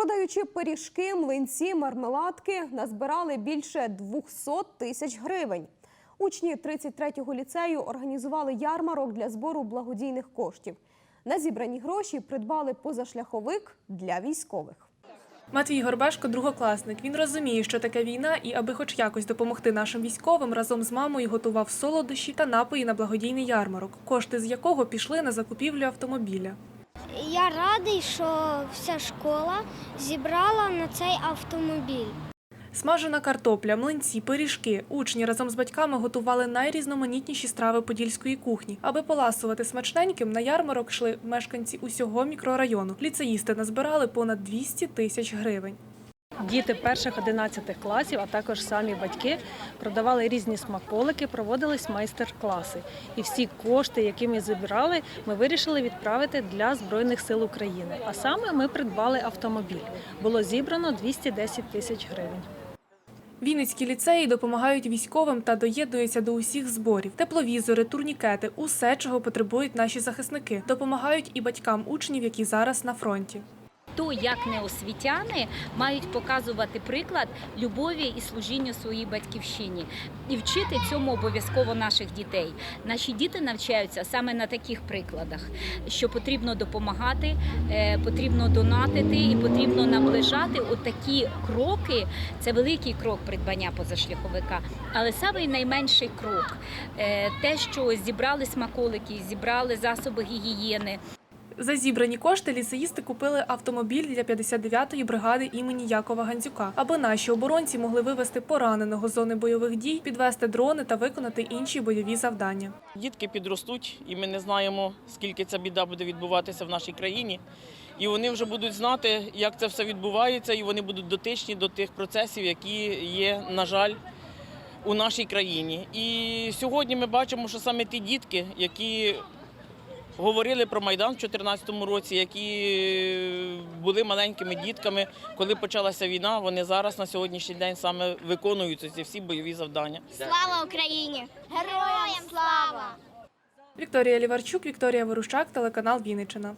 Продаючи пиріжки, млинці, мармеладки, назбирали більше 200 тисяч гривень. Учні 33-го ліцею організували ярмарок для збору благодійних коштів. На зібрані гроші придбали позашляховик для військових. Матвій Горбешко другокласник. Він розуміє, що таке війна, і аби хоч якось допомогти нашим військовим, разом з мамою готував солодощі та напої на благодійний ярмарок, кошти з якого пішли на закупівлю автомобіля. Я радий, що вся школа зібрала на цей автомобіль. Смажена картопля, млинці, пиріжки. Учні разом з батьками готували найрізноманітніші страви подільської кухні. Аби поласувати смачненьким, на ярмарок йшли мешканці усього мікрорайону. Ліцеїсти назбирали понад 200 тисяч гривень. Діти перших 11 класів, а також самі батьки продавали різні смаколики, проводились майстер-класи. І всі кошти, які ми зібрали, ми вирішили відправити для Збройних сил України. А саме ми придбали автомобіль. Було зібрано 210 тисяч гривень. Вінницькі ліцеї допомагають військовим та доєднуються до усіх зборів. Тепловізори, турнікети усе, чого потребують наші захисники. Допомагають і батькам учнів, які зараз на фронті. То як не освітяни мають показувати приклад любові і служінню своїй батьківщині і вчити цьому обов'язково наших дітей. Наші діти навчаються саме на таких прикладах, що потрібно допомагати, е, потрібно донатити і потрібно наближати отакі кроки. Це великий крок придбання позашляховика, але самий найменший крок е, те, що зібрали смаколики, зібрали засоби гігієни. За зібрані кошти ліцеїсти купили автомобіль для 59-ї бригади імені Якова Гандзюка, аби наші оборонці могли вивести пораненого з зони бойових дій, підвести дрони та виконати інші бойові завдання. Дітки підростуть, і ми не знаємо, скільки ця біда буде відбуватися в нашій країні. І вони вже будуть знати, як це все відбувається, і вони будуть дотичні до тих процесів, які є, на жаль, у нашій країні. І сьогодні ми бачимо, що саме ті дітки, які говорили про Майдан в 2014 році, які були маленькими дітками, коли почалася війна, вони зараз на сьогоднішній день саме виконують ці всі бойові завдання. Слава Україні! Героям слава! Вікторія Ліварчук, Вікторія Ворущак, телеканал Вінниччина.